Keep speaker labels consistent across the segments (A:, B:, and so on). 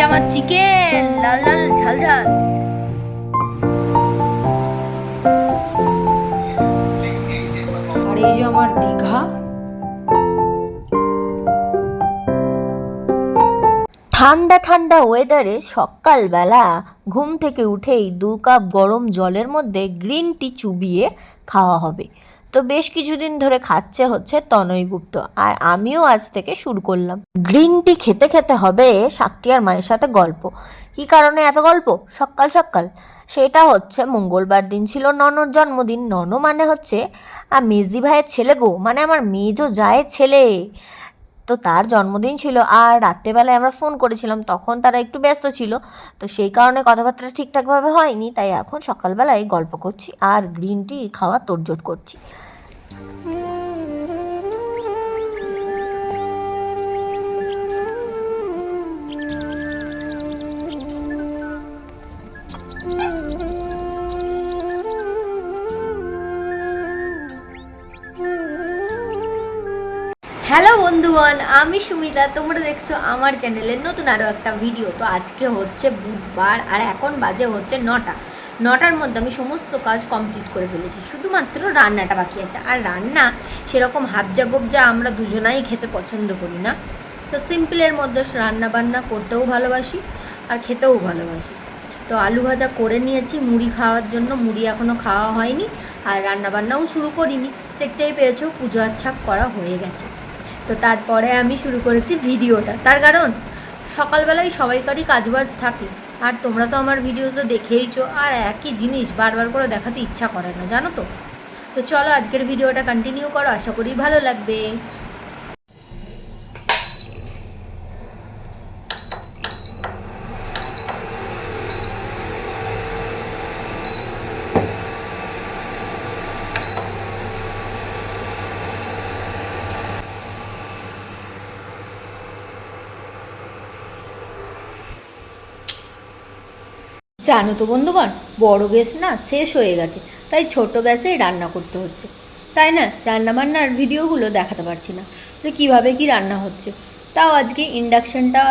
A: যে আমার চিকেন। লাল লাল ঝাল ঝাল। আর এই যে আমার দীঘা।
B: ঠান্ডা ঠান্ডা ওয়েদারে সকালবেলা ঘুম থেকে উঠেই দু কাপ গরম জলের মধ্যে গ্রিন টি চুবিয়ে খাওয়া হবে। তো বেশ কিছুদিন ধরে খাচ্ছে হচ্ছে তনয় গুপ্ত আর আমিও আজ থেকে শুরু করলাম। গ্রিন টি খেতে খেতে হবে শাকটিয়ার মায়ের সাথে গল্প। কি কারণে এত গল্প? সকাল সকাল। সেটা হচ্ছে মঙ্গলবার দিন ছিল ননর জন্মদিন। নন মানে হচ্ছে আর মেজদি ভাইয়ের ছেলে গো। মানে আমার মেজো যায় ছেলে। তো তার জন্মদিন ছিল। আর রাত্রেবেলায় আমরা ফোন করেছিলাম। তখন তারা একটু ব্যস্ত ছিল। তো সেই কারণে কথাবার্তা ঠিকঠাকভাবে হয়নি। তাই এখন সকালবেলায় গল্প করছি। আর গ্রিন টি খাওয়া তোড়জোড় করছি।
A: হ্যালো বন্ধুগণ, আমি সুমিতা। তোমরা দেখছ আমার চ্যানেলে নতুন আরও একটা ভিডিও তো আজকে হচ্ছে বুধবার আর এখন বাজে হচ্ছে নটা। নটার মধ্যে আমি সমস্ত কাজ কমপ্লিট করে ফেলেছি। শুধুমাত্র রান্নাটা বাকি আছে। আর রান্না সেরকম হাবজা গোবজা আমরা দুজনাই খেতে পছন্দ করি না। তো সিম্পলের মধ্যে রান্না বান্না করতেও ভালোবাসি আর খেতেও ভালোবাসি। তো আলু ভাজা করে নিয়েছি মুড়ি খাওয়ার জন্য। মুড়ি এখনও খাওয়া হয়নি। আর রান্নাবান্নাও শুরু করিনি। দেখতেই পেয়েছ পুজো আচ্ছা করা হয়ে গেছে। তো তারপরে আমি শুরু করেছি ভিডিওটা। তার কারণ, সকালবেলায় সবাইকারই কাজবাজ থাকে। আর তোমরা তো আমার ভিডিও তো দেখেইছো, আর একই জিনিস বারবার করে দেখাতে ইচ্ছা করে না, জানো তো? তো চলো আজকের ভিডিওটা কন্টিনিউ করো, আশা করি ভালো লাগবে। জানো তো বন্ধুগণ বড় গ্যাস না শেষ হয়ে গেছে তাই ছোট গ্যাসেই রান্না করতে হচ্ছে। তাই না? রান্না বান্নার ভিডিওগুলো দেখাতে পারছি না। যে কীভাবে কি রান্না হচ্ছে। তাও আজকে ইন্ডাকশানটা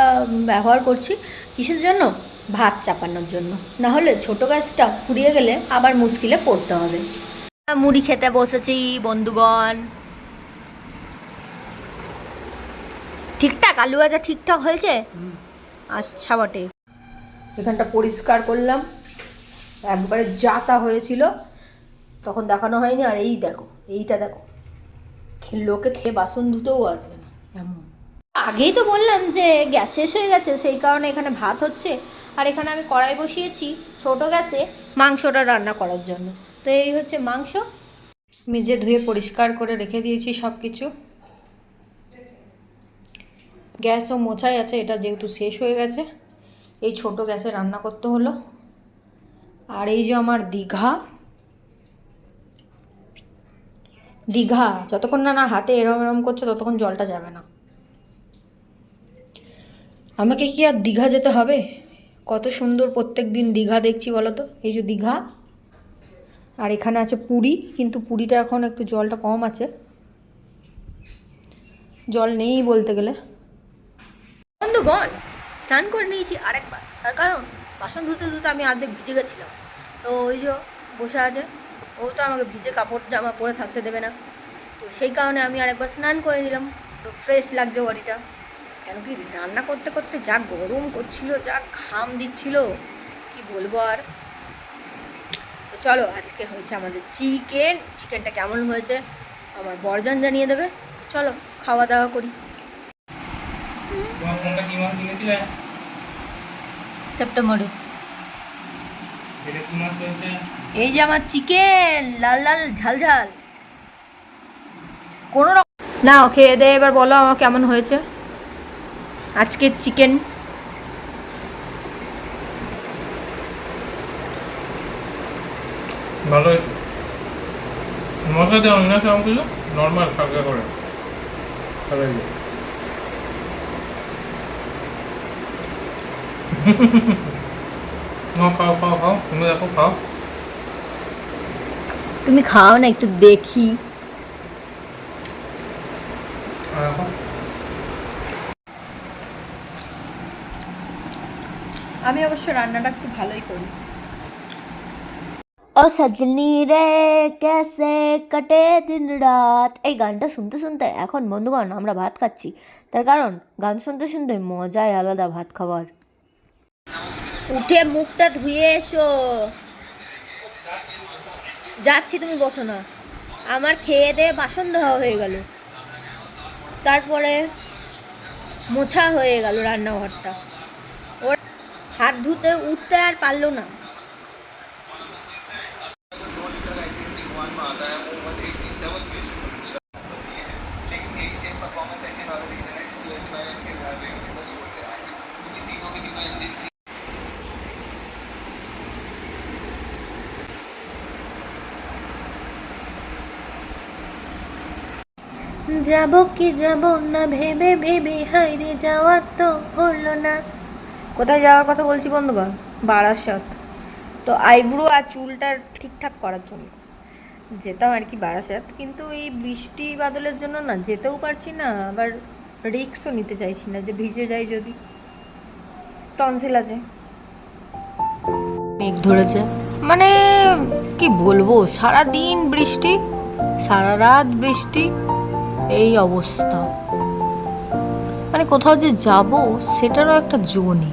A: ব্যবহার করছি কিসের জন্য? ভাত চাপানোর জন্য। না হলে ছোট গ্যাসটা ফুরিয়ে গেলে আবার মুশকিলে পড়তে হবে। মুড়ি খেতে বসেছি বন্ধুগণ। ঠিকঠাক? আলু ভাজা ঠিকঠাক হয়েছে? আচ্ছা বটে। এখানটা পরিষ্কার করলাম। একবারে যাতা হয়েছিল, তখন দেখানো হয়নি। আর এই দেখো, এইটা দেখো। লোকে খেয়ে বাসন ধুতেও আসবে না, এমন। আগেই তো বললাম যে গ্যাস শেষ হয়ে গেছে, সেই কারণে এখানে ভাত হচ্ছে। আর এখানে আমি কড়াই বসিয়েছি ছোট গ্যাসে মাংসটা রান্না করার জন্য। তো এই হচ্ছে মাংস। মেজে ধুয়ে পরিষ্কার করে রেখে দিয়েছি সব কিছু গ্যাসও মোছাই আছে, এটা যেহেতু শেষ হয়ে গেছে। এই ছোট গ্যাসে রান্না করতে হলো। আর এই যে আমার দীঘা। দীঘা, যতক্ষণ না না হাতে এরম এরম করছে, ততক্ষণ জলটা যাবে না। আমাকে কি আর দীঘা যেতে হবে? কত সুন্দর প্রত্যেক দিন দীঘা দেখছি বলো তো এই যে দীঘা, আর এখানে আছে পুরী, কিন্তু পুরীটা এখন একটু জলটা কম আছে। জল নেই বলতে গেলে। বন্ধুগণ স্নান করে নিয়েছি আরেকবার। তার কারণ, বাসন ধুতে ধুতে আমি অর্ধেক ভিজে গেছিলাম। তো ওই যে বসে আছে, ও তো আমাকে ভিজে কাপড় জামা পরে থাকতে দেবে না। তো সেই কারণে আমি আরেকবার স্নান করে নিলাম। তো ফ্রেশ লাগছে বডিটা কেন কি, রান্না করতে করতে যা গরম করছিল, যা ঘাম দিচ্ছিল, কি বলব আর? তো চলো, আজকে হয়েছে আমাদের চিকেন চিকেনটা কেমন হয়েছে, আমার বরজান জানিয়ে দেবে। চলো, খাওয়া দাওয়া করি। সেপ্টেম্বরে। এই যে আমার চিকেন, লাল লাল, ঝাল ঝাল। কোনো রকম না খেয়ে দে, এবার বলো আমার কেমন হয়েছে? আজকের চিকেন।
C: ভালো হয়েছে। মশলা দেওয়া নর্মাল হালকা করে। ভালো হয়েছে। খাও খাও খাও তুমি দেখো খাও।
A: তুমি খাও না একটু দেখি।
D: আমি অবশ্য রান্নাটা একটু ভালোই করি।
A: ও সজনি রে কেসে কাটে দিন রাত। এই গানটা শুনতে শুনতে এখন বন্ধুগণ আমরা ভাত খাচ্ছি। তার কারণ গান শুনতে শুনতে মজাই আলাদা ভাত খাওয়ার
D: উঠে মুখটা ধুয়ে এসো। যাচ্ছি তুমি, বসো না। আমার খেয়ে দেয়ে বাসন ধোয়া হয়ে গেল। তারপরে মোছা হয়ে গেল রান্নাঘরটা। ওর হাত ধুতে উঠতে আর পারল না।
A: যাব কি যাব না ভেবে ভেবে হাইরে যাওয়ার তো হলো না।
D: কোথায় যাওয়ার কথা বলছি বন্ধুগণ? বারাসাত। তো আইব্রো আর চুলটা ঠিকঠাক করার জন্য। যেতাম আর কি বারাসাত কিন্তু এই বৃষ্টি বাদলের জন্য না যেতেও পারছি না আবার রিক্সও নিতে চাইছি না যে ভিজে যাই যদি। টনসিল আছে।
A: মেঘ ধরেছে। মানে কি বলব সারা দিন বৃষ্টি সারা রাত বৃষ্টি। এই অবস্থা। মানে কোথাও যে যাব, সেটারও একটা জো নেই।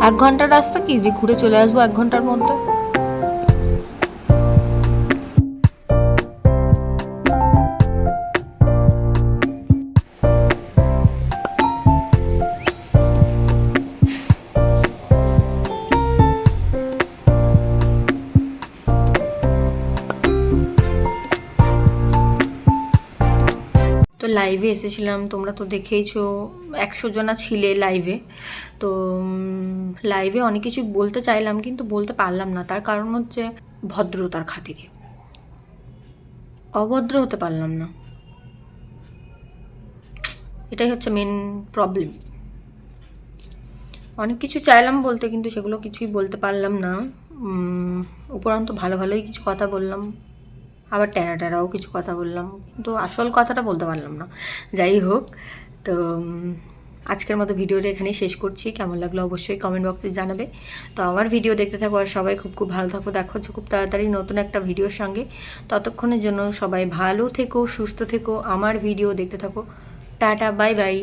A: এক ঘণ্টার রাস্তা কি? যে ঘুরে চলে আসব এক ঘণ্টার মধ্যে? লাইভে এসেছিলাম, তোমরা তো দেখেইছো, একশো জনা ছিলে লাইভে তো লাইভে অনেক কিছু বলতে চাইলাম, কিন্তু বলতে পারলাম না। তার কারণ হচ্ছে ভদ্রতার খাতিরে। অভদ্র হতে পারলাম না। এটাই হচ্ছে মেন প্রবলেম অনেক কিছু চাইলাম বলতে, কিন্তু সেগুলো কিছুই বলতে পারলাম না। উপরন্ত ভালো ভালোই কিছু কথা বললাম। আবার ট্যারা ট্যারাও কিছু কথা বললাম। কিন্তু আসল কথাটা বলতে পারলাম না। যাই হোক, তো আজকের মতো ভিডিওটা এখানেই শেষ করছি। কেমন লাগল অবশ্যই কমেন্ট বক্সে জানাবে। তো আমার ভিডিও দেখতে থাকো আর সবাই খুব খুব ভালো থাকো। দেখো খুব তাড়াতাড়ি নতুন একটা ভিডিওর সঙ্গে। ততক্ষণের জন্য সবাই ভালো থেকো, সুস্থ থেকো। আমার ভিডিও দেখতে থাকো। Tata bye bye